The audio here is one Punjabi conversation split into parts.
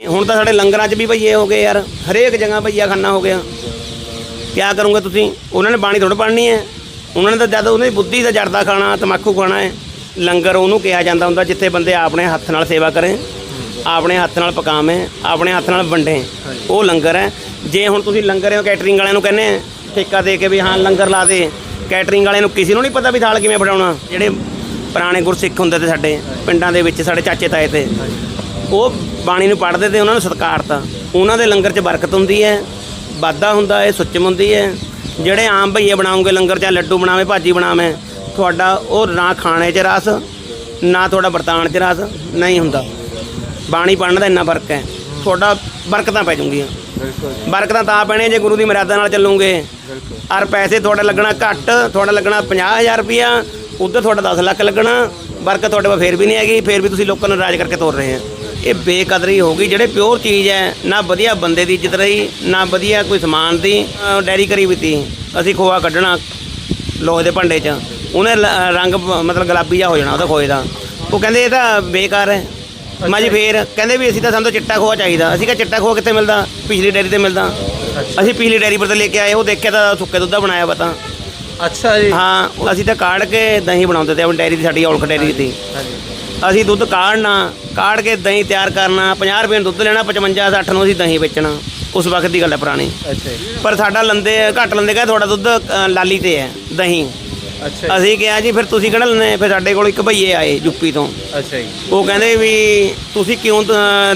ਹੁਣ ਤਾਂ ਸਾਡੇ ਲੰਗਰਾਂ 'ਚ ਵੀ ਭਈਏ ਹੋ ਗਏ ਯਾਰ, ਹਰੇਕ ਜਗ੍ਹਾ ਭਈਆ ਖਾਨਾ ਹੋ ਗਿਆ। ਕਿਆ ਕਰੋਗੇ ਤੁਸੀਂ? ਉਹਨਾਂ ਨੇ ਬਾਣੀ ਥੋੜ੍ਹਾ ਪੜ੍ਹਨੀ ਹੈ। ਉਹਨਾਂ ਨੇ ਤਾਂ ਜਦ ਉਹਨਾਂ ਦੀ ਬੁੱਧੀ ਦਾ ਜਰਦਾ ਖਾਣਾ, ਤਮਾਕੂ ਖਾਣਾ ਹੈ, ਲੰਗਰ ਉਹਨੂੰ ਕਿਹਾ ਜਾਂਦਾ ਹੁੰਦਾ ਜਿੱਥੇ ਬੰਦੇ ਆਪਣੇ ਹੱਥ ਨਾਲ ਸੇਵਾ ਕਰੇ, ਆਪਣੇ ਹੱਥ ਨਾਲ ਪਕਾਵੇਂ, ਆਪਣੇ ਹੱਥ ਨਾਲ ਵੰਡੇ। ਉਹ ਲੰਗਰ ਹੈ। ਜੇ ਹੁਣ ਤੁਸੀਂ ਲੰਗਰ ਹੋ ਕੈਟਰਿੰਗ ਵਾਲਿਆਂ ਨੂੰ ਕਹਿੰਦੇ ਠੇਕਾ ਦੇ ਕੇ ਵੀ ਹਾਂ, ਲੰਗਰ ਲਾ ਦੇ। ਕੈਟਰਿੰਗ ਵਾਲਿਆਂ ਨੂੰ ਕਿਸੇ ਨੂੰ ਨਹੀਂ ਪਤਾ ਵੀ ਥਾਲ ਕਿਵੇਂ ਫੜਾਉਣਾ ਜਿਹੜੇ ਪੁਰਾਣੇ ਗੁਰਸਿੱਖ ਹੁੰਦੇ ਤੇ ਸਾਡੇ ਪਿੰਡਾਂ ਦੇ ਵਿੱਚ, ਸਾਡੇ ਚਾਚੇ ਤਾਏ ਤੇ। ਉਹ ਬਾਣੀ ਨੂੰ ਪੜ੍ਹਦੇ ਤੇ ਉਹਨਾਂ ਨੂੰ ਸਤਿਕਾਰਤਾ ਉਹਨਾਂ ਦੇ ਲੰਗਰ 'ਚ ਬਰਕਤ ਹੁੰਦੀ ਹੈ ਵਾਧਾ ਹੁੰਦਾ ਹੈ ਸੁੱਚਮ ਹੁੰਦੀ ਹੈ। ਜਿਹੜੇ ਆਮ ਭਈਏ ਬਣਾਉਂਗੇ ਲੰਗਰ 'ਚ ਲੱਡੂ ਬਣਾਵੇ ਭਾਜੀ ਬਣਾਵੇ ਤੁਹਾਡਾ ਉਹ ਨਾ ਖਾਣੇ 'ਚ ਰਸ ਨਾ ਤੁਹਾਡਾ ਵਰਤਾਨ 'ਚ ਰਸ ਨਹੀਂ ਹੁੰਦਾ। ਬਾਣੀ ਪੜ੍ਹਨ ਦਾ ਇੰਨਾ ਫ਼ਰਕ ਹੈ। ਤੁਹਾਡਾ ਬਰਕਤਾਂ ਪੈ ਜੂਗੀਆਂ ਬਰਕਤਾਂ ਤਾਂ ਪੈਣੇ ਜੇ ਗੁਰੂ ਦੀ ਮਰਿਆਦਾ ਨਾਲ ਚੱਲੋਗੇ। ਔਰ ਪੈਸੇ ਤੁਹਾਡਾ ਲੱਗਣਾ ਘੱਟ ਤੁਹਾਡਾ ਲੱਗਣਾ 50000 ਰੁਪਿਆ ਉੱਧਰ ਤੁਹਾਡਾ 10 ਲੱਖ ਲੱਗਣਾ। ਬਰਕਤ ਤੁਹਾਡੇ ਕੋਲ ਫੇਰ ਵੀ ਨਹੀਂ ਹੈਗੀ ਫੇਰ ਵੀ ਤੁਸੀਂ ਲੋਕਾਂ ਨੂੰ ਰਾਜ ਕਰਕੇ ਤੋਰ ਰਹੇ ਆ ਇਹ ਬੇਕਦਰੀ ਹੋ ਗਈ ਜਿਹੜੇ ਪਿਓਰ ਚੀਜ਼ ਹੈ ਨਾ ਵਧੀਆ ਬੰਦੇ ਦੀ ਇੱਜ਼ਤ ਰਹੀ ਨਾ ਵਧੀਆ ਕੋਈ ਸਮਾਨ ਦੀ ਅਹ ਡੈਰੀ ਕਰੀ ਵੀ ਤੀ। ਅਸੀਂ ਖੋਆ ਕੱਢਣਾ ਲੋਹੇ ਦੇ ਭਾਂਡੇ 'ਚ। ਉਹਨੇ ਲ- ਰੰਗ ਪ- ਮਤਲਬ ਗੁਲਾਬੀ ਜਿਹਾ ਹੋ ਜਾਣਾ ਉਹਦਾ ਖੋਏ ਦਾ। ਉਹ ਕਹਿੰਦੇ ਇਹ ਤਾਂ ਬੇਕਾਰ ਹੈ। ਮੈਂ ਜੀ ਫੇਰ ਕਹਿੰਦੇ ਵੀ ਅਸੀਂ ਤਾਂ ਸਾਨੂੰ ਤਾਂ ਚਿੱਟਾ ਖੋਆ ਚਾਹੀਦਾ। ਅਸੀਂ ਕਿਹਾ ਚਿੱਟਾ ਖੋਆ ਕਿੱਥੇ ਮਿਲਦਾ? ਪਿਛਲੀ ਡੈਰੀ ਤੇ ਮਿਲਦਾ। ਅਸੀਂ ਪਿਛਲੀ ਡੈਰੀ ਪਰ ਤੇ ਲੈ ਕੇ ਆਏ ਉਹ ਦੇਖਿਆ ਤਾਂ ਸੁੱਕੇ ਦੁੱਧ ਦਾ ਬਣਾਇਆ ਪਤਾ ਅੱਛਾ ਜੀ। ਹਾਂ ਅਸੀਂ ਤਾਂ ਕਾੜ ਕੇ ਦਹੀਂ ਬਣਾਉਂਦੇ ਤੇ ਆਪਣੀ ਡੈਰੀ ਦੀ ਸਾਡੀ ਔਲਖ ਡੈਰੀ ਦੀ। ਹਾਂਜੀ। ਅਸੀਂ ਦੁੱਧ ਕਾੜਨਾ ਕਾੜ ਕੇ ਦਹੀਂ ਤਿਆਰ ਕਰਨਾ 50 ਰੁਪਏ ਨੂੰ ਦੁੱਧ ਲੈਣਾ 55 60 ਨੂੰ ਅਸੀਂ ਦਹੀਂ ਵੇਚਣਾ ਉਸ ਵਕਤ ਦੀ ਗੱਲ ਹੈ ਪੁਰਾਣੀ। ਅੱਛਾ ਜੀ। ਪਰ ਸਾਡਾ ਲੰਦੇ ਘੱਟ ਲੰਦੇ ਕਹੇ ਤੁਹਾਡਾ ਦੁੱਧ ਅ, ਲਾਲੀ ਤੇ ਹੈ ਦਹੀਂ। ਅੱਛਾ ਅਸੀਂ ਕਿਹਾ ਜੀ ਫਿਰ ਤੁਸੀਂ ਕਿਹੜਾ ਲੈਣੇ ਫਿਰ ਸਾਡੇ ਕੋਲ ਇੱਕ ਭਈਏ ਆਏ ਯੂਪੀ ਤੋਂ। ਅੱਛਾ ਜੀ। ਉਹ ਕਹਿੰਦੇ ਵੀ ਤੁਸੀਂ ਕਿਉਂ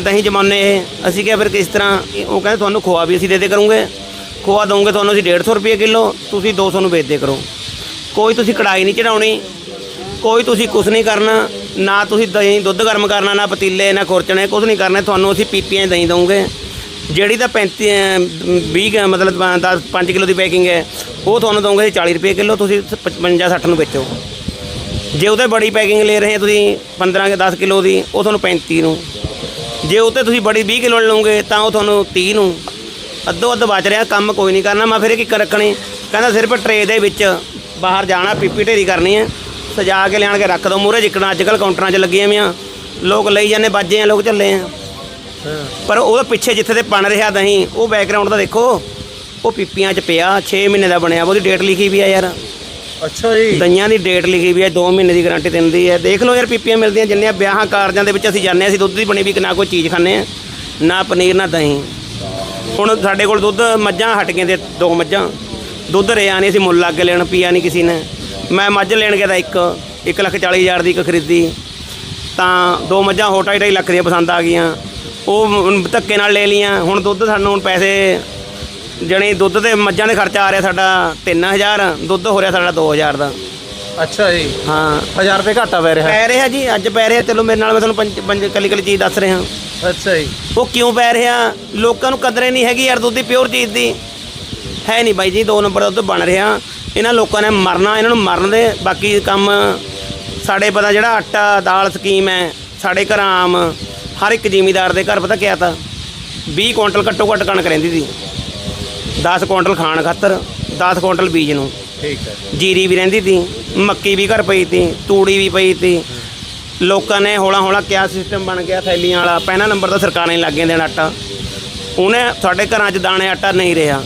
ਦਹੀਂ ਜਮਾਨੇ ਇਹ? ਅਸੀਂ ਕਿਹਾ ਫਿਰ ਕਿਸ ਤਰ੍ਹਾਂ? ਉਹ ਕਹਿੰਦੇ ਤੁਹਾਨੂੰ ਖੋਆ ਵੀ ਅਸੀਂ ਦੇ ਦੇ ਕਰੂੰਗੇ। ਖੋਆ ਦਊਂਗੇ ਤੁਹਾਨੂੰ ਅਸੀਂ 150 ਰੁਪਏ ਕਿਲੋ ਤੁਸੀਂ 200 ਨੂੰ ਵੇਚਦੇ ਕਰੋ। ਕੋਈ ਤੁਸੀਂ ਕੜਾਈ ਨਹੀਂ ਚੜਾਉਣੀ ਕੋਈ ਤੁਸੀਂ ਕੁਝ ਨਹੀਂ ਕਰਨਾ ਨਾ ਤੁਸੀਂ ਦਹੀਂ ਦੁੱਧ ਗਰਮ ਕਰਨਾ ਨਾ ਪਤੀਲੇ ਨਾ ਖੁਰਚਣੇ ਕੁਝ ਨਹੀਂ ਕਰਨਾ ਤੁਹਾਨੂੰ ਅਸੀਂ ਪੀਪੀਆਂ 'ਚ ਦਹੀਂ ਦਊਂਗੇ। ਜਿਹੜੀ ਤਾਂ 35 ਅ, 20 ਮਤਲਬ 10 5 ਕਿਲੋ ਦੀ ਪੈਕਿੰਗ ਹੈ ਉਹ ਤੁਹਾਨੂੰ ਦਊਂਗੇ ਅਸੀਂ 40 ਰੁਪਏ ਕਿਲੋ ਤੁਸੀਂ 55 60 ਨੂੰ ਵੇਚੋ। ਜੇ ਉਹਤੇ ਬੜੀ ਪੈਕਿੰਗ ਲੈ ਰਹੇ ਤੁਸੀਂ 15 ਕੇ 10 ਕਿਲੋ ਦੀ ਉਹ ਤੁਹਾਨੂੰ 35 ਨੂੰ। ਜੇ ਉਹਤੇ ਤੁਸੀਂ ਬੜੀ 20 ਕਿਲੋ ਲਓਗੇ ਤਾਂ ਉਹ ਤੁਹਾਨੂੰ 30 ਨੂੰ। ਅੱਧੋ ਅੱਧ ਬਚ ਰਿਹਾ ਕੰਮ ਕੋਈ ਨਹੀਂ ਕਰਨਾ। ਮੈਂ ਫਿਰ ਇਹ ਕੀ ਰੱਖਣੀ? ਕਹਿੰਦਾ ਸਿਰਫ ਟਰੇ ਦੇ ਵਿੱਚ ਬਾਹਰ ਜਾਣਾ ਪੀਪੀ ਢੇਰੀ ਕਰਨੀ ਹੈ। ਸਜਾ ਕੇ ਲਿਆਣ ਕੇ ਰੱਖ ਦੋ। ਮੂਰੇ ਜਿੱਕਣਾ ਅੱਜ ਕੱਲ ਕਾਊਂਟਰਾਂ 'ਚ ਲੱਗੀਆਂ ਵੀਆਂ। ਲੋਕ ਲਈ ਜਾਂਦੇ ਬਾਜੇ ਆ ਲੋਕ ਚੱਲੇ ਆ। ਪਰ ਉਹਦੇ ਪਿੱਛੇ ਜਿੱਥੇ ਤੇ ਬਣ ਰਿਹਾ ਦਹੀਂ ਉਹ ਬੈਕਗ੍ਰਾਉਂਡ ਦਾ ਦੇਖੋ। ਉਹ ਪੀਪੀਆਂ 'ਚ ਪਿਆ 6 ਮਹੀਨੇ ਦਾ ਬਣਿਆ। ਉਹਦੀ ਡੇਟ ਲਿਖੀ ਵੀ ਆ ਯਾਰ। ਅੱਛਾ ਜੀ। ਦਈਆਂ ਦੀ ਡੇਟ ਲਿਖੀ ਵੀ ਹੈ 2 ਮਹੀਨੇ ਦੀ ਗਾਰੰਟੀ ਦਿੰਦੀ ਹੈ ਦੇਖ ਲਓ ਯਾਰ ਪੀਪੀਆਂ ਮਿਲਦੀਆਂ ਜਿੰਨੀਆਂ ਵਿਆਹਾਂ ਕਾਰਜਾਂ ਦੇ ਵਿੱਚ ਅਸੀਂ ਜਾਂਦੇ ਹਾਂ ਅਸੀਂ ਦੁੱਧ ਦੀ ਬਣੀ ਵੀ ਨਾ ਕੋਈ ਚੀਜ਼ ਖਾਂਦੇ ਆ ਨਾ ਪਨੀਰ ਨਾ ਦਹੀਂ। ਹੁਣ ਸਾਡੇ ਕੋਲ ਦੁੱਧ ਮੱਝਾਂ ਹਟ ਗਈਆਂ ਤੇ ਦੋ ਮੱਝਾਂ। ਦੁੱਧ ਰਿਆ ਨਹੀਂ, ਅਸੀਂ ਮੁੱਲ ਲੱਗ ਕੇ ਲੈਣ, ਪੀਆ ਨਹੀਂ ਕਿਸੇ ਨੇ। ਮੈਂ ਮੱਝ ਲੈਣ ਗਿਆ ਤਾਂ ਇੱਕ ਇੱਕ ਲੱਖ ਚਾਲੀ ਹਜ਼ਾਰ ਦੀ ਇੱਕ ਖਰੀਦੀ। ਤਾਂ ਦੋ ਮੱਝਾਂ ਹੋਰ ਢਾਈ ਢਾਈ ਲੱਖ ਦੀਆਂ ਪਸੰਦ ਆ ਗਈਆਂ। ਉਹ ਧੱਕੇ ਨਾਲ ਲੈ ਲਈਆਂ। ਹੁਣ ਦੁੱਧ ਸਾਨੂੰ ਹੁਣ ਪੈਸੇ ਜਣੇ ਦੁੱਧ ਤੇ ਮੱਝਾਂ ਦੇ ਖਰਚਾ ਆ ਰਿਹਾ ਸਾਡਾ 3000 ਦੁੱਧ ਹੋ ਰਿਹਾ ਸਾਡਾ 2000 ਦਾ। ਅੱਛਾ ਜੀ। ਹਾਂ 1000 ਰੁਪਏ ਘਾਟਾ ਪੈ ਰਿਹਾ। ਪੈ ਰਿਹਾ ਜੀ ਅੱਜ ਪੈ ਰਿਹਾ ਚਲੋ ਮੇਰੇ ਨਾਲ ਮੈਂ ਤੁਹਾਨੂੰ ਪੰਜ ਪੰਜ ਕੱਲੀ ਕੱਲੀ ਚੀਜ਼ ਦੱਸ ਰਿਹਾ। ਅੱਛਾ ਜੀ। ਉਹ ਕਿਉਂ ਪੈ ਰਿਹਾ? ਲੋਕਾਂ ਨੂੰ ਕਦਰੇ ਨਹੀਂ ਹੈਗੀ ਯਾਰ ਦੁੱਧ ਦੀ ਪਿਓਰ ਚੀਜ਼ ਦੀ। ਹੈ ਨਹੀਂ ਬਾਈ ਜੀ ਦੋ ਨੰਬਰ ਦਾ ਦੁੱਧ ਬਣ ਰਿਹਾ। ਇਹਨਾਂ ਲੋਕਾਂ ਨੇ ਮਰਨਾ ਇਹਨਾਂ ਨੂੰ ਮਰਨ ਦੇ ਬਾਕੀ ਕੰਮ। ਸਾਡੇ ਪਤਾ ਜਿਹੜਾ ਆਟਾ ਦਾਲ ਸਕੀਮ ਹੈ ਸਾਡੇ ਘਰਾਂ ਆਮ। ਹਰ ਇੱਕ ਜ਼ਿਮੀਦਾਰ ਦੇ ਘਰ ਪਤਾ ਕਿਆ ਤਾ? 20 ਕੁਇੰਟਲ ਘੱਟੋ ਘੱਟ ਕਣਕ ਰਹਿੰਦੀ ਸੀ। 10 ਕੁਇੰਟਲ ਖਾਣ ਖਾਤਰ 10 ਕੁਇੰਟਲ ਬੀਜ ਨੂੰ। ਠੀਕ ਹੈ ਜੀਰੀ ਵੀ ਰਹਿੰਦੀ ਤੀ, ਮੱਕੀ ਵੀ ਘਰ ਪਈ ਤੀ, ਤੂੜੀ ਵੀ ਪਈ ਤੀ। ਲੋਕਾਂ ਨੇ ਹੌਲਾ ਹੌਲਾ ਕਿਆ ਸਿਸਟਮ ਬਣ ਗਿਆ ਥੈਲੀਆਂ ਵਾਲਾ, ਪਹਿਲਾ ਨੰਬਰ ਤਾਂ ਸਰਕਾਰਾਂ ਨੇ ਲੱਗੇ ਦੇਣ ਆਟਾ। ਉਹਨੇ ਸਾਡੇ ਘਰਾਂ 'ਚ ਦਾਣੇ ਆਟਾ ਨਹੀਂ ਰਿਹਾ।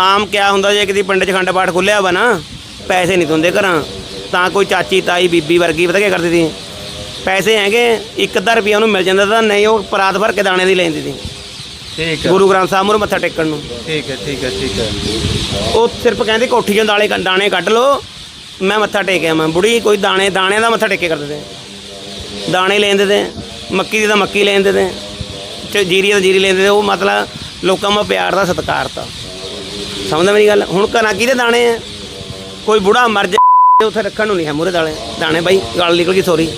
ਆਮ ਕਿਆ ਹੁੰਦਾ ਜੇ ਕਿਤੇ ਪਿੰਡ 'ਚ ਖੰਡ ਪਾਠ ਖੁੱਲਿਆ ਵਾ ਨਾ, ਪੈਸੇ ਨਹੀਂ ਦਿੰਦੇ ਘਰਾਂ। ਤਾਂ ਕੋਈ ਚਾਚੀ, ਤਾਈ, ਬੀਬੀ ਵਰਗੀ ਪਤਾ ਕੀ ਕਰਦੀ ਸੀ ਪੈਸੇ ਹੈਗੇ, ਇੱਕ ਅੱਧਾ ਰੁਪਿਆ ਉਹਨੂੰ ਮਿਲ ਜਾਂਦਾ ਤਾਂ ਨਹੀਂ, ਉਹ ਪਰਾਤ ਭਰ ਕੇ ਦਾਣੇ ਦੀ ਲੈਂਦੀ ਸੀ ਠੀਕ ਹੈ। ਗੁਰੂ ਗ੍ਰੰਥ ਸਾਹਿਬ ਮੂਹਰੇ ਮੱਥਾ ਟੇਕਣ ਨੂੰ। ਠੀਕ ਹੈ ਠੀਕ ਹੈ ਠੀਕ ਹੈ। ਉਹ ਸਿਰਫ ਕਹਿੰਦੇ ਕੋਠੀ ਚੋਂ ਦਾਲੇ ਦਾਣੇ ਕੱਢ ਲਓ ਮੈਂ ਮੱਥਾ ਟੇਕਿਆ ਮੈਂ। ਬੁੜੀ ਕੋਈ ਦਾਣੇ ਦਾਣਿਆਂ ਦਾ ਮੱਥਾ ਟੇਕੇ ਕਰਦੇ ਤੇ ਦਾਣੇ ਲੈਂਦੇ ਤੇ ਮੱਕੀ ਦੀ ਤਾਂ ਮੱਕੀ ਲੈਂਦੇ ਤੇ ਚ ਜੀਰੀ ਦਾ ਜੀਰੀ ਲੈਂਦੇ ਤੇ ਉਹ ਮਤਲਬ ਲੋਕਾਂ ਮਾ ਪਿਆਰ ਦਾ ਸਤਿਕਾਰ ਤਾ। ਸਮਝਦਾ ਮੇਰੀ ਗੱਲ? ਹੁਣ ਘਰਾਂ ਕਿਹਦੇ ਦਾਣੇ ਆ? ਕੋਈ ਬੁੜਾ ਮਰ ਜਾ ਉੱਥੇ ਰੱਖਣ ਨੂੰ ਨਹੀਂ ਹੈ ਮੂਰੇ ਦਾਣੇ। ਦਾਣੇ ਬਾਈ ਗਲ ਨਿਕਲ ਗਈ ਸੋਰੀ।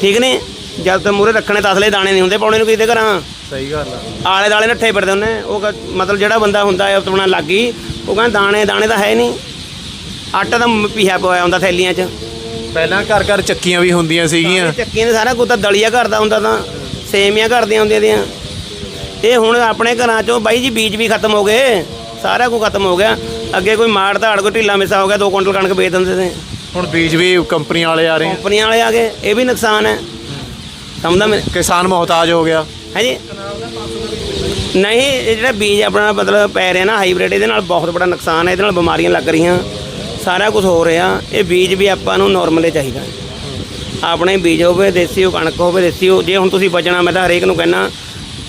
ਠੀਕ ਨੇ? ਜਦ ਤੇ ਮੂਰੇ ਰੱਖਣੇ ਤਾਂ ਅਸਲੇ ਦਾਣੇ ਨਹੀਂ ਹੁੰਦੇ ਪਾਉਣੇ ਨੂੰ ਕਿਤੇ ਘਰਾਂ? ਸਹੀ ਗੱਲ ਆ। ਆਲੇ ਦਾਲੇ ਨੱਠੇ ਫਿਰਦੇ ਉਹਨੇ ਉਹ ਕ- ਮਤਲਬ ਜਿਹੜਾ ਬੰਦਾ ਹੁੰਦਾ ਹੈ ਆਪਣਾ ਲੱਗੀ ਉਹ ਕਹਿੰਦਾ ਦਾਣੇ ਦਾਣੇ ਤਾਂ ਹੈ ਨਹੀਂ। ਆਟਾ ਤਾਂ ਮ- ਪੀਸਿਆ ਪਿਆ ਹੁੰਦਾ ਥੈਲੀਆਂ 'ਚ। ਪਹਿਲਾਂ ਘਰ ਘਰ ਚੱਕੀਆਂ ਵੀ ਹੁੰਦੀਆਂ ਸੀਗੀਆਂ। ਚੱਕੀਆਂ ਦੇ ਸਾਰਾ ਕੁਝ ਤਾਂ ਦਲੀਆ ਘਰ ਦਾ ਹੁੰਦਾ ਤਾਂ ਸੇਮੀਆਂ ਘਰ ਦੀਆਂ ਹੁੰਦੀਆਂ ਦੀਆਂ ਇਹ ਹੁਣ ਆਪਣੇ ਘਰਾਂ 'ਚੋਂ ਬਾਈ ਜੀ ਬੀਜ ਵੀ ਖਤਮ ਹੋ ਗਏ। ਸਾਰਾ ਕੁਝ ਖਤਮ ਹੋ ਗਿਆ। ਅੱਗੇ ਕੋਈ ਮਾੜ ਧਾੜ ਕੋਈ ਢਿੱਲਾ ਮਿੱਸਾ ਹੋ ਗਿਆ 2 ਕੁਇੰਟਲ ਕਣਕ ਵੇਚ ਦਿੰਦੇ ਤੇ। ਹੁਣ ਬੀਜ ਵੀ ਕੰਪਨੀਆਂ ਵਾਲੇ ਆ ਰਹੇ ਕੰਪਨੀਆਂ ਵਾਲੇ ਆ ਗਏ ਇਹ ਵੀ ਨੁਕਸਾਨ ਹੈ। ਸਮਝਦਾ ਮੈਂ ਕਿਸਾਨ ਮੁਹਤਾਜ ਹੋ ਗਿਆ। ਹੈ ਜੀ ਨਹੀਂ ਇਹ ਜਿਹੜਾ ਬੀਜ ਆਪਣਾ ਮਤਲਬ ਪੈ ਰਿਹਾ ਨਾ ਹਾਈਬ੍ਰਿਡ ਇਹਦੇ ਨਾਲ ਬਹੁਤ ਬੜਾ ਨੁਕਸਾਨ ਹੈ ਇਹਦੇ ਨਾਲ ਬਿਮਾਰੀਆਂ ਲੱਗ ਰਹੀਆਂ। ਸਾਰਾ ਕੁਝ ਹੋ ਰਿਹਾ। ਇਹ ਬੀਜ ਵੀ ਆਪਾਂ ਨੂੰ ਨਾਰਮਲੇ ਚਾਹੀਦਾ। ਆਪਣੇ ਬੀਜ ਹੋਵੇ ਦੇਸੀ ਹੋ ਕਣਕ ਹੋਵੇ ਦੇਸੀ ਹੋ ਜੇ ਹੁਣ ਤੁਸੀਂ ਬਚਣਾ ਮੈਂ ਤਾਂ ਹਰੇਕ ਨੂੰ ਕਹਿਣਾ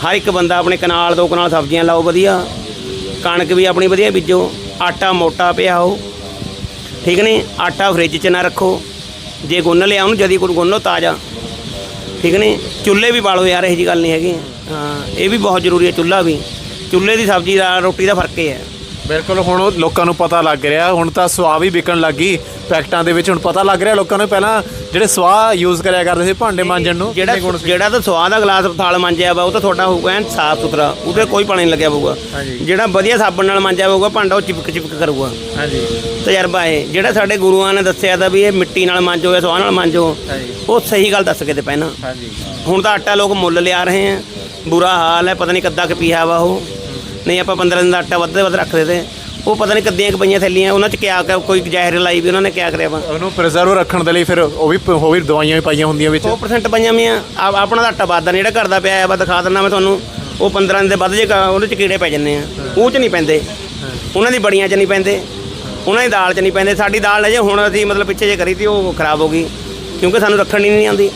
ਹਰ ਇੱਕ ਬੰਦਾ ਆਪਣੇ ਕਨਾਲ ਦੋ ਕਨਾਲ ਸਬਜ਼ੀਆਂ ਲਾਓ ਵਧੀਆ। ਕਣਕ ਵੀ ਆਪਣੀ ਵਧੀਆ ਬੀਜੋ। ਆਟਾ ਮੋਟਾ ਪਿਆ ਹੋ ਠੀਕ ਨੇ? ਆਟਾ ਫ੍ਰਿਜ 'ਚ ਨਾ ਰੱਖੋ। ਜੇ ਗੁੰਨ ਲਿਆ ਉਹਨੂੰ ਜਦੀ ਕੋਈ ਗੁੰਨ ਤਾਜ਼ਾ। ਠੀਕ ਨਹੀਂ? ਚੁੱਲ੍ਹੇ ਵੀ ਬਾਲੋ ਯਾਰ, ਇਹੋ ਜੀ ਗੱਲ ਨਹੀਂ ਹੈਗੀ। ਹਾਂ, ਇਹ ਵੀ ਬਹੁਤ ਜ਼ਰੂਰੀ ਹੈ, ਚੁੱਲ੍ਹਾ ਵੀ। ਚੁੱਲ੍ਹੇ ਦੀ ਸਬਜ਼ੀ ਦਾ, ਰੋਟੀ ਦਾ ਫ਼ਰਕ ਹੀ ਹੈ। ਬਿਲਕੁਲ ਹੁਣ ਉਹ ਲੋਕਾਂ ਨੂੰ ਪਤਾ ਲੱਗ ਰਿਹਾ। ਹੁਣ ਤਾਂ ਸਵਾਹ ਵੀ ਵਿਕਣ ਲੱਗੀ ਪੈਕਟਾਂ ਦੇ ਵਿੱਚ। ਹੁਣ ਪਤਾ ਲੱਗ ਰਿਹਾ ਲੋਕਾਂ ਨੂੰ ਪਹਿਲਾਂ ਜਿਹੜੇ ਸਵਾਹ ਯੂਜ਼ ਕਰਿਆ ਕਰਦੇ ਸੀ ਭਾਂਡੇ ਮਾਂਜਣ ਨੂੰ ਜਿਹੜਾ? ਜਿਹੜਾ ਤਾਂ ਸਵਾਦ ਦਾ ਗਲਾਸ ਥਾਲ ਮਾਂਜਿਆ ਵਾ ਉਹ ਤਾਂ ਤੁਹਾਡਾ ਹੋਊਗਾ ਐਨ ਸਾਫ਼ ਸੁਥਰਾ ਉਹਦੇ ਕੋਈ ਪਾਣੀ ਨਹੀਂ ਲੱਗਿਆ ਹੋਊਗਾ। ਜਿਹੜਾ ਵਧੀਆ ਸਾਬਣ ਨਾਲ ਮਾਂਜਿਆ ਹੋਊਗਾ ਭਾਂਡਾ ਉਹ ਚਿਪਕ ਚਿਪਕ ਕਰੂਗਾ। ਹਾਂਜੀ। ਤਜਰਬਾ ਹੈ ਜਿਹੜਾ ਸਾਡੇ ਗੁਰੂਆਂ ਨੇ ਦੱਸਿਆ ਤਾਂ ਵੀ ਇਹ ਮਿੱਟੀ ਨਾਲ ਮਾਂਜੋ ਜਾਂ ਸਵਾਹ ਨਾਲ ਮਾਂਜੋ ਉਹ ਸਹੀ ਗੱਲ ਦੱਸ ਕੇ ਤੇ ਪਹਿਲਾਂ ਹਾਂਜੀ। ਹੁਣ ਤਾਂ ਆਟਾ ਲੋਕ ਮੁੱਲ ਲਿਆ ਰਹੇ ਆ ਬੁਰਾ ਹਾਲ ਹੈ ਪਤਾ ਨਹੀਂ ਕੱਦਾ ਕਿ ਪੀਆ ਵਾ ਉਹ। ਨਹੀਂ ਆਪਾਂ 15 ਦਿਨ ਦਾ ਆਟਾ ਵੱਧ ਤੋਂ ਵੱਧ ਰੱਖਦੇ ਤੇ ਉਹ ਪਤਾ ਨਹੀਂ ਕੱਦੀਆਂ ਕਿ ਪਈਆਂ ਥੈਲੀਆਂ ਉਹਨਾਂ ਚ ਕਿਆ ਕਿਆ- ਕੋਈ ਜ਼ਹਿਰ ਲਾਈ ਵੀ ਉਹਨਾਂ ਨੇ ਕਿਆ ਕਰਿਆ ਵਾ ਉਹਨੂੰ ਪ੍ਰੀਜ਼ਰਵ ਰੱਖਣ ਦੇ ਲਈ ਫਿਰ ਉਹ ਵੀ ਉਹ ਵੀ ਦਵਾਈਆਂ ਵੀ ਪਾਈਆਂ ਹੁੰਦੀਆਂ ਵਿੱਚ। 100% ਪਈਆਂ ਮੀਆਂ ਆਪਣਾ ਤਾਂ ਆਟਾ ਬਾਦਾ ਜਿਹੜਾ ਘਰ ਦਾ ਪਿਆ ਆ ਵਾ ਦਿਖਾ ਦਿੰਦਾ ਮੈਂ ਤੁਹਾਨੂੰ। ਉਹ 15 ਦਿਨ ਦੇ ਵੱਧ ਜੇ ਉਹਦੇ ਚ ਕੀੜੇ ਪੈ ਜੰਨੇ ਆ। ਉਹ ਚ ਨਹੀਂ ਪੈਂਦੇ। ਉਹਨਾਂ ਦੀ ਬੜੀਆਂ ਚ ਨਹੀਂ ਪੈਂਦੇ। ਉਹਨਾਂ ਦੀ ਦਾਲ ਚ ਨਹੀਂ ਪੈਂਦੇ। ਸਾਡੀ ਦਾਲ ਅਜੇ ਹੁਣ ਅਸੀਂ ਮਤਲਬ ਪਿੱਛੇ ਜੇ ਕਰੀ ਤੀ ਉਹ ਖਰਾਬ ਹੋ ਗਈ। ਕਿਉਂਕਿ ਸਾਨੂੰ ਰੱਖਣ ਹੀ ਨਹੀਂ ਆਉਂਦੀ।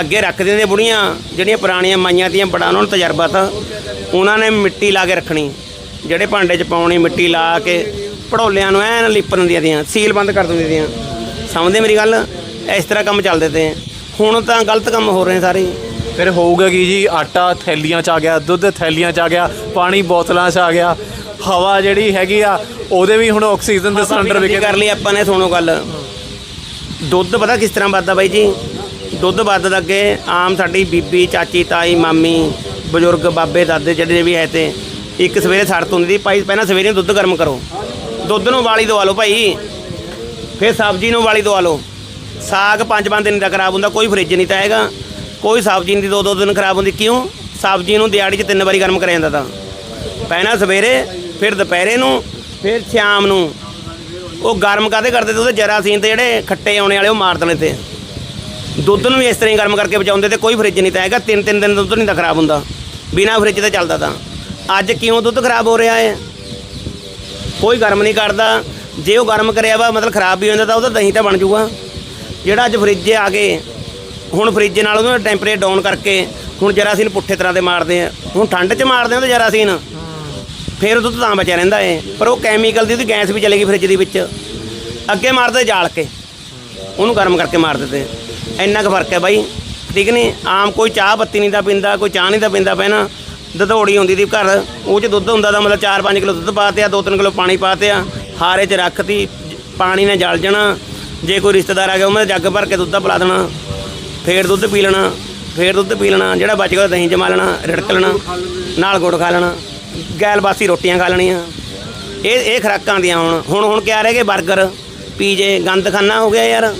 ਅੱਗੇ ਰੱਖ ਦਿੰਦੇ ਬੁੜੀਆਂ ਜਿਹੜੀਆਂ ਪੁਰਾਣੀਆਂ ਮਾਈਆਂ ਦੀਆਂ ਬੜਾ ਉਹਨਾਂ ਨੂੰ ਤਜਰਬਾ ਤਾਂ ਉਹਨਾਂ ਨੇ ਮਿੱਟੀ ਲਾ ਕੇ ਰੱਖਣੀ। ਜਿਹੜੇ ਭਾਂਡੇ 'ਚ ਪਾਉਣੀ ਮਿੱਟੀ ਲਾ ਕੇ ਭੜੋਲਿਆਂ ਨੂੰ ਐਨ ਲਿਪਣ ਦਿੰਦੀਆਂ ਦੀਆਂ ਸੀਲ ਬੰਦ ਕਰ ਦਿੰਦੀਆਂ ਦੀਆਂ ਸਮਝਦੇ ਮੇਰੀ ਗੱਲ? ਇਸ ਤਰ੍ਹਾਂ ਕੰਮ ਚੱਲਦੇ ਤੇ। ਹੁਣ ਤਾਂ ਗਲਤ ਕੰਮ ਹੋ ਰਹੇ ਸਾਰੇ। ਫਿਰ ਹੋਊਗਾ ਕੀ ਜੀ? ਆਟਾ ਥੈਲੀਆਂ 'ਚ ਆ ਗਿਆ ਦੁੱਧ ਥੈਲੀਆਂ 'ਚ ਆ ਗਿਆ ਪਾਣੀ ਬੋਤਲਾਂ 'ਚ ਆ ਗਿਆ। ਹਵਾ ਜਿਹੜੀ ਹੈਗੀ ਆ ਉਹਦੇ ਵੀ ਹੁਣ ਆਕਸੀਜਨ ਦੇ ਸਿਲੰਡਰ ਵਿਕੇ ਕਰ ਲਈ ਆਪਾਂ ਨੇ ਸੁਣੋ ਗੱਲ। ਦੁੱਧ ਪਤਾ ਕਿਸ ਤਰ੍ਹਾਂ ਵੱਧਦਾ ਬਾਈ ਜੀ? ਦੁੱਧ ਵੱਧਦਾ ਅੱਗੇ ਆਮ ਸਾਡੀ ਬੀਬੀ, ਚਾਚੀ, ਤਾਈ, ਮਾਮੀ, ਬਜ਼ੁਰਗ, ਬਾਬੇ, ਦਾਦੇ ਜਿਹੜੇ ਵੀ ਹੈ ਤੇ ਇੱਕ ਸਵੇਰੇ ਸੜਤ ਹੁੰਦੀ ਸੀ ਭਾਈ ਪਹਿਲਾਂ ਸਵੇਰੇ ਦੁੱਧ ਗਰਮ ਕਰੋ। ਦੁੱਧ ਨੂੰ ਵਾਲੀ ਦਵਾ ਲਓ ਭਾਈ। ਫਿਰ ਸਬਜ਼ੀ ਨੂੰ ਵਾਲੀ ਦਵਾ ਲਓ ਸਾਗ ਪੰਜ ਪੰਜ ਦਿਨ ਦਾ ਖਰਾਬ ਹੁੰਦਾ, ਕੋਈ ਫ੍ਰਿਜ ਨਹੀਂ ਤਾਂ ਹੈਗਾ। ਕੋਈ ਸਬਜ਼ੀ ਨਹੀਂ ਦੋ ਦੋ ਦਿਨ ਖਰਾਬ ਹੁੰਦੀ, ਕਿਉਂ? ਸਬਜ਼ੀ ਨੂੰ ਦਿਹਾੜੀ 'ਚ ਤਿੰਨ ਵਾਰੀ ਗਰਮ ਕਰਿਆ ਜਾਂਦਾ ਤਾਂ। ਪਹਿਲਾਂ ਸਵੇਰੇ, ਫਿਰ ਦੁਪਹਿਰੇ ਨੂੰ, ਫਿਰ ਸ਼ਾਮ ਨੂੰ। ਉਹ ਗਰਮ ਕਾਦੇ ਕਰਦੇ ਤੇ ਉਹਦੇ ਜਰਾਸੀਨ ਤੇ ਜਿਹੜੇ ਖੱਟੇ ਆਉਣੇ ਵਾਲੇ ਉਹ ਮਾਰ ਦੇਣੇ ਤੇ। ਦੁੱਧ ਨੂੰ ਵੀ ਇਸ ਤਰ੍ਹਾਂ ਹੀ ਗਰਮ ਕਰਕੇ ਬਚਾਉਂਦੇ ਤੇ ਕੋਈ ਫ੍ਰਿਜ ਨਹੀਂ ਤਾਂ ਹੈਗਾ। ਤਿੰਨ ਤਿੰਨ ਦਿਨ ਦੁੱਧ ਨਹੀਂ ਤਾਂ ਖਰਾਬ ਹੁੰਦਾ। ਬਿਨਾ ਫ੍ਰਿਜ ਤੇ ਚੱਲਦਾ ਤਾਂ। ਅੱਜ ਕਿਉਂ ਦੁੱਧ ਖਰਾਬ ਹੋ ਰਿਹਾ ਹੈ? ਕੋਈ ਗਰਮ ਨਹੀਂ ਕਰਦਾ ਜੇ ਉਹ ਗਰਮ ਕਰਿਆ ਵਾ, ਮਤਲਬ ਖਰਾਬ ਵੀ ਹੋ ਜਾਂਦਾ ਤਾਂ ਉਹਦਾ ਦਹੀਂ ਤਾਂ ਬਣ ਜਾਊਗਾ। ਜਿਹੜਾ ਅੱਜ ਫ੍ਰਿਜ ਆ ਗਏ, ਹੁਣ ਫ੍ਰਿਜ ਨਾਲ ਉਹਦਾ ਟੈਂਪਰੇਚਰ ਡਾਊਨ ਕਰਕੇ ਹੁਣ ਜਰਾਸੀਨ ਪੁੱਠੇ ਤਰ੍ਹਾਂ ਦੇ ਮਾਰਦੇ ਆ। ਹੁਣ ਠੰਡ 'ਚ ਮਾਰਦੇ ਆ ਉਹ ਜਰਾਸੀਨ। ਫਿਰ ਉਹ ਦੁੱਧ ਤਾਂ ਬਚਿਆ ਰਹਿੰਦਾ ਏ। ਪਰ ਉਹ ਕੈਮੀਕਲ ਦੀ ਉਹਦੀ ਗੈਸ ਵੀ ਚਲੇਗੀ ਫ੍ਰਿਜ ਦੇ ਵਿੱਚ। ਅੱਗੇ ਮਾਰਦੇ ਜਾਲ ਕੇ। ਉਹਨੂੰ ਗਰਮ ਕਰਕੇ ਮਾਰ ਦਿੰਦੇ। ਇੰਨਾ ਕੁ ਫ਼ਰਕ ਹੈ ਬਾਈ। ਠੀਕ ਨਹੀਂ ਆਮ ਕੋਈ ਚਾਹ ਪੱਤੀ ਨਹੀਂ ਦਾ ਪੀਂਦਾ, ਕੋਈ ਚਾਹ ਨਹੀਂ ਦਾ ਪੀਂਦਾ ਪਹਿਲਾਂ ਦਧੋੜੀ ਹੁੰਦੀ ਸੀ ਘਰ। ਉਹ ਚ ਦੁੱਧ ਹੁੰਦਾ ਤਾਂ ਮਤਲਬ 4-5 ਕਿਲੋ ਦੁੱਧ ਪਾਤੇ ਆ 2-3 ਕਿਲੋ ਪਾਣੀ ਪਾਤੇ ਆ ਹਾਰੇ 'ਚ ਰੱਖਤੀ ਜ- ਪਾਣੀ ਨੇ ਜਲ ਜਾਣਾ। ਜੇ ਕੋਈ ਰਿਸ਼ਤੇਦਾਰ ਆ ਗਿਆ, ਉਹਨਾਂ ਦਾ ਜੱਗ ਭਰ ਕੇ ਦੁੱਧ ਦਾ ਪਿਲਾ ਦੇਣਾ। ਫੇਰ ਦੁੱਧ ਪੀ ਲੈਣਾ, ਫੇਰ ਦੁੱਧ ਪੀ ਲੈਣਾ। ਜਿਹੜਾ ਬਚ ਗਿਆ ਦਹੀਂ ਜਮਾ ਲੈਣਾ, ਰਿੜਕ ਲੈਣਾ, ਨਾਲ ਗੁੜ ਖਾ ਲੈਣਾ। ਗੈਲ ਬਾਸੀ ਰੋਟੀਆਂ ਖਾ ਲੈਣੀਆਂ। ਇਹ ਇਹ ਖੁਰਾਕਾਂ ਦੀਆਂ ਹੁਣ। ਹੁਣ ਹੁਣ ਕਿਆ ਰਹਿ ਗਏ? 버ਗਰ ਪੀਜੇ, ਗੰਦ ਖਾਨਾ ਹੋ ਗਿਆ ਯਾਰ।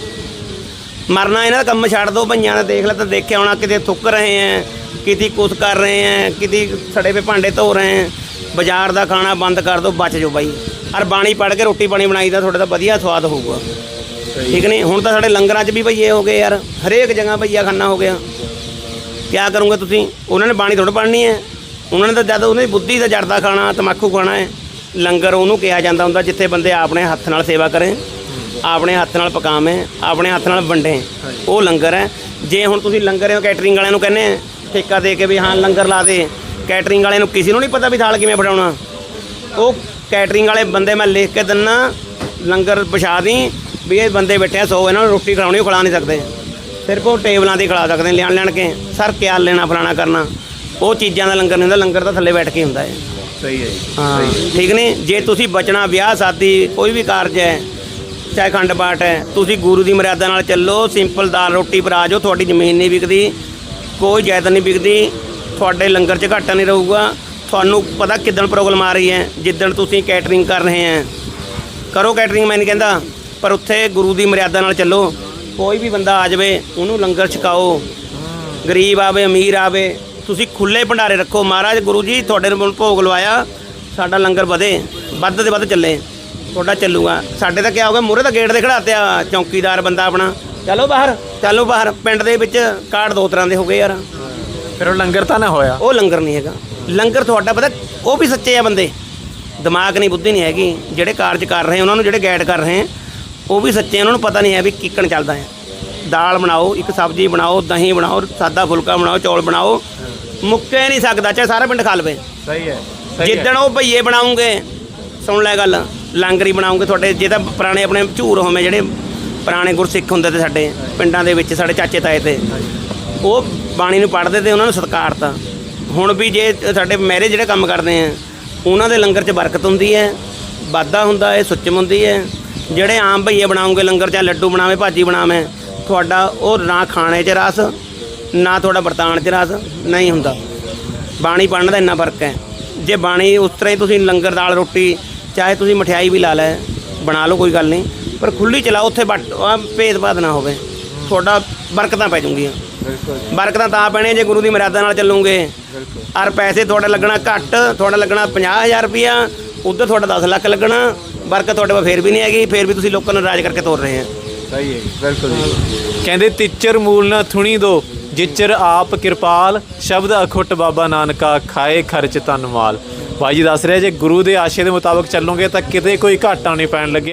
ਮਰਨਾ ਇਹਨਾਂ ਦਾ ਕੰਮ ਛੱਡ ਦੋ ਭਈਆਂ ਦਾ ਦੇਖ ਲੈ ਤਾਂ ਦੇਖਿਆ ਹੋਣਾ ਕਿਤੇ ਥੁੱਕ ਰਹੇ ਐ ਕਿਤੇ ਕੁਛ ਕਰ ਰਹੇ ਐ ਕਿਤੇ ਸੜੇ ਪੇ ਭਾਂਡੇ ਧੋ ਰਹੇ ਐ। ਬਾਜ਼ਾਰ ਦਾ ਖਾਣਾ ਬੰਦ ਕਰ ਦੋ ਬਚ ਜਾਓ ਬਾਈ। ਅਰ ਬਾਣੀ ਪੜ ਕੇ ਰੋਟੀ ਪਾਣੀ ਬਣਾਈ ਦਾ ਤੁਹਾਡਾ ਤਾਂ ਵਧੀਆ ਸਵਾਦ ਹੋਊਗਾ। ਠੀਕ ਨਹੀਂ? ਹੁਣ ਤਾਂ ਸਾਡੇ ਲੰਗਰਾਂ 'ਚ ਵੀ ਭਈਏ ਹੋ ਗਏ ਯਾਰ ਹਰੇਕ ਜਗ੍ਹਾ ਭਈਆ ਖਾਨਾ ਹੋ ਗਿਆ। ਕਿਆ ਕਰੋਗੇ ਤੁਸੀਂ? ਉਹਨਾਂ ਨੇ ਬਾਣੀ ਥੋੜਾ ਪੜਨੀ ਹੈ ਉਹਨਾਂ ਨੇ ਤਾਂ ਜਦ ਉਹਨਾਂ ਦੀ ਬੁੱਧੀ ਦਾ ਜੜਦਾ ਖਾਣਾ ਤਮਾਕੂ ਖਾਣਾ ਹੈ ਲੰਗਰ ਉਹਨੂੰ ਕਿਹਾ ਜਾਂਦਾ ਹੁੰਦਾ ਜਿੱਥੇ ਬੰਦੇ ਆਪਣੇ ਹੱਥ ਨਾਲ ਸੇਵਾ ਕਰੇ। ਆਪਣੇ ਹੱਥ ਨਾਲ ਪਕਾਵੇਂ ਆਪਣੇ ਹੱਥ ਨਾਲ ਵੰਡੇ। ਉਹ ਲੰਗਰ ਹੈ। ਜੇ ਹੁਣ ਤੁਸੀਂ ਲੰਗਰ ਕੈਟਰਿੰਗ ਵਾਲਿਆਂ ਨੂੰ ਕਹਿੰਦੇ ਠੇਕਾ ਦੇ ਕੇ ਵੀ ਹਾਂ ਲੰਗਰ ਲਾ ਦੇ। ਕੈਟਰਿੰਗ ਵਾਲਿਆਂ ਨੂੰ ਕਿਸੇ ਨੂੰ ਨਹੀਂ ਪਤਾ ਵੀ ਥਾਲ ਕਿਵੇਂ ਫੜਾਉਣਾ ਉਹ ਕੈਟਰਿੰਗ ਵਾਲੇ ਬੰਦੇ ਮੈਂ ਲਿਖ ਕੇ ਦਿੰਨਾ ਲੰਗਰ ਵਿਛਾ ਦੀ ਵੀ ਇਹ ਬੰਦੇ ਬੈਠੇ ਆ 100 ਇਹਨਾਂ ਨੂੰ ਰੋਟੀ ਖਿਲਾਉਣੀ ਉਹ ਖਿਲਾ ਨਹੀਂ ਸਕਦੇ। ਸਿਰਫ ਉਹ ਟੇਬਲਾਂ ਤੇ ਖਿਲਾ ਸਕਦੇ ਨੇ ਲਿਆਣ ਲੈਣ ਕੇ। ਸਰ ਕਿਆ ਲੈਣਾ ਫਲਾਣਾ ਕਰਨਾ। ਉਹ ਚੀਜ਼ਾਂ ਦਾ ਲੰਗਰ ਨਹੀਂ ਹੁੰਦਾ ਲੰਗਰ ਤਾਂ ਥੱਲੇ ਬੈਠ ਕੇ ਹੁੰਦਾ ਹੈ। ਸਹੀ ਹੈ ਜੀ ਹਾਂ ਠੀਕ ਨਹੀਂ? ਜੇ ਤੁਸੀਂ ਬਚਣਾ ਵਿਆਹ ਸ਼ਾਦੀ ਕੋਈ ਵੀ ਕਾਰਜ ਹੈ ਚਾਹੇ ਖੰਡ ਪਾਠ ਹੈ। ਤੁਸੀਂ ਗੁਰੂ ਦੀ ਮਰਿਆਦਾ ਨਾਲ ਚੱਲੋ, ਸਿੰਪਲ ਦਾਲ ਰੋਟੀ ਬਣਾ ਜਾਓ, ਤੁਹਾਡੀ ਜ਼ਮੀਨ ਨਹੀਂ ਵਿਕਦੀ, ਕੋਈ ਜਾਇਦਾਦ ਨਹੀਂ ਵਿਕਦੀ, ਤੁਹਾਡੇ ਲੰਗਰ 'ਚ ਘਾਟਾ ਨਹੀਂ ਰਹੂਗਾ। ਤੁਹਾਨੂੰ ਪਤਾ ਕਿਦਣ ਪ੍ਰੋਬਲਮ ਆ ਰਹੀ ਹੈ, ਜਿੱਦਣ ਤੁਸੀਂ ਕੈਟਰਿੰਗ ਕਰ ਰਹੇ ਹੈ। ਕਰੋ ਕੈਟਰਿੰਗ ਮੈਂ ਨਹੀਂ ਕਹਿੰਦਾ, ਪਰ ਉੱਥੇ ਗੁਰੂ ਦੀ ਮਰਿਆਦਾ ਨਾਲ ਚੱਲੋ। ਕੋਈ ਵੀ ਬੰਦਾ ਆ ਜਾਵੇ, ਉਹਨੂੰ ਲੰਗਰ ਛਕਾਓ। ਗਰੀਬ ਆਵੇ, ਅਮੀਰ ਆਵੇ, ਤੁਸੀਂ ਖੁੱਲੇ ਭੰਡਾਰੇ ਰੱਖੋ। ਮਹਾਰਾਜ ਗੁਰੂ ਜੀ ਤੁਹਾਡੇ ਨੂੰ ਭੋਗ ਲਵਾਇਆ, ਸਾਡਾ ਲੰਗਰ ਵਧੇ, ਵੱਧ ਤੇ ਵੱਧ ਚੱਲੇ। ਤੁਹਾਡਾ ਚੱਲੂਗਾ। ਸਾਡੇ ਤਾਂ ਕੀ ਹੋ ਗਿਆ ਮੂਹਰੇ ਤਾਂ ਗੇਟ ਦੇ ਖੜਾਤੇ ਆ ਚੌਕੀਦਾਰ ਬੰਦਾ ਆਪਣਾ। ਚਲੋ ਬਾਹਰ ਚਲੋ ਬਾਹਰ। ਪਿੰਡ ਦੇ ਵਿੱਚ ਕਾਰਡ ਦੋ ਤਰ੍ਹਾਂ ਦੇ ਹੋ ਗਏ ਯਾਰ। ਫਿਰ ਉਹ ਲੰਗਰ ਤਾਂ ਨਾ ਹੋਇਆ? ਉਹ ਲੰਗਰ ਨਹੀਂ ਹੈਗਾ। ਲੰਗਰ ਤੁਹਾਡਾ ਪਤਾ ਉਹ ਵੀ ਸੱਚੇ ਆ ਬੰਦੇ। ਦਿਮਾਗ ਨਹੀਂ ਬੁੱਧੀ ਨਹੀਂ ਹੈਗੀ। ਜਿਹੜੇ ਕਾਰਜ ਕਰ ਰਹੇ ਉਹਨਾਂ ਨੂੰ ਜਿਹੜੇ ਗਾਈਡ ਕਰ ਰਹੇ ਉਹ ਵੀ ਸੱਚੇ ਉਹਨਾਂ ਨੂੰ ਪਤਾ ਨਹੀਂ ਹੈ ਵੀ ਕਿੱਕਣ ਚੱਲਦਾ ਹੈ। ਦਾਲ ਬਣਾਓ ਇੱਕ ਸਬਜ਼ੀ ਬਣਾਓ ਦਹੀਂ ਬਣਾਓ ਸਾਦਾ ਫੁਲਕਾ ਬਣਾਓ ਚੌਲ ਬਣਾਓ। ਮੁੱਕੇ ਨਹੀਂ ਸਕਦਾ ਚਾਹੇ ਸਾਰਾ ਪਿੰਡ ਖਾ ਲਵੇ। ਸਹੀ ਹੈ। ਜਿੱਦਣ ਉਹ ਭਈਏ ਬਣਾਉਂਗੇ ਸੁਣ ਲੈ ਗੱਲ। ਲਾਂਗਰੀ ਬਣਾਉਂਗੇ ਤੁਹਾਡੇ, ਜੇ ਤਾਂ ਪੁਰਾਣੇ ਆਪਣੇ ਝੂਰ ਹੋਵੇਂ ਜਿਹੜੇ ਪੁਰਾਣੇ ਗੁਰਸਿੱਖ ਹੁੰਦੇ ਤੇ ਸਾਡੇ ਪਿੰਡਾਂ ਦੇ ਵਿੱਚ, ਸਾਡੇ ਚਾਚੇ ਤਾਏ ਤੇ। ਉਹ ਬਾਣੀ ਨੂੰ ਪੜ੍ਹਦੇ ਤੇ ਉਹਨਾਂ ਨੂੰ ਸਤਿਕਾਰਤਾ ਹੁਣ ਵੀ ਜੇ ਸਾਡੇ ਮੈਰੇ ਜਿਹੜੇ ਕੰਮ ਕਰਦੇ ਆ, ਉਹਨਾਂ ਦੇ ਲੰਗਰ 'ਚ ਬਰਕਤ ਹੁੰਦੀ ਹੈ, ਵਾਧਾ ਹੁੰਦਾ ਹੈ, ਸੁੱਚਮ ਹੁੰਦੀ ਹੈ। ਜਿਹੜੇ ਆਮ ਭਈਏ ਬਣਾਉਂਗੇ ਲੰਗਰ ਜਾਂ ਲੱਡੂ ਬਣਾਵੇ, ਭਾਜੀ ਬਣਾਵੇ, ਤੁਹਾਡਾ ਉਹ ਨਾ ਖਾਣੇ 'ਚ ਰਸ, ਨਾ ਤੁਹਾਡਾ ਵਰਤਾਨ 'ਚ ਰਸ, ਨਹੀਂ ਹੁੰਦਾ। ਬਾਣੀ ਪੜਨ ਦਾ ਇੰਨਾ ਫ਼ਰਕ ਹੈ। ਜੇ ਬਾਣੀ ਉਸ ਤਰ੍ਹਾਂ ਹੀ ਤੁਸੀਂ ਲੰਗਰ, ਦਾਲ, ਰੋਟੀ ਚਾਹੇ ਤੁਸੀਂ ਮਠਿਆਈ ਵੀ ਲਾ ਲੈ ਬਣਾ ਲਓ ਕੋਈ ਗੱਲ ਨਹੀਂ। ਪਰ ਖੁੱਲੀ ਚਲਾਓ ਉੱਥੇ ਬੱਟ ਭੇਦਭਾਦ ਨਾ ਹੋਵੇ। ਤੁਹਾਡਾ ਬਰਕਤਾਂ ਪੈ ਜੂਗੀਆਂ ਬਰਕਤਾਂ ਤਾਂ ਪੈਣੇ ਜੇ ਗੁਰੂ ਦੀ ਮਰਿਆਦਾ ਨਾਲ ਚੱਲੋਗੇ। ਔਰ ਪੈਸੇ ਤੁਹਾਡਾ ਲੱਗਣਾ ਘੱਟ ਤੁਹਾਡਾ ਲੱਗਣਾ 50000 ਰੁਪਿਆ ਉਧਰ ਤੁਹਾਡਾ 10 ਲੱਖ ਲੱਗਣਾ। ਬਰਕਤ ਤੁਹਾਡੇ ਕੋਲ ਫੇਰ ਵੀ ਨਹੀਂ ਹੈਗੀ ਫੇਰ ਵੀ ਤੁਸੀਂ ਲੋਕਾਂ ਨੂੰ ਰਾਜ ਕਰਕੇ ਤੋਰ ਰਹੇ ਆ। ਸਹੀ ਹੈ ਬਿਲਕੁਲ ਕਹਿੰਦੇ ਤਿੱਚਰ ਮੂਲ ਨਾ ਥੁਣੀ ਦੋ। ਜਿੱਚਰ ਆਪ ਕਿਰਪਾਲ, ਸ਼ਬਦ ਅਖੁੱਟ ਬਾਬਾ ਨਾਨਕਾ, ਖਾਏ ਖਰਚ ਤਨ ਮਾਲ। ਬਾਈ ਜੀ ਦੱਸ ਰਿਹਾ, ਜੇ ਗੁਰੂ ਦੇ ਆਸ਼ੇ ਦੇ ਮੁਤਾਬਕ ਚੱਲੋਗੇ ਤਾਂ ਕਿਤੇ ਕੋਈ ਘਾਟਾ ਨਹੀਂ ਪੈਣ ਲੱਗੇ।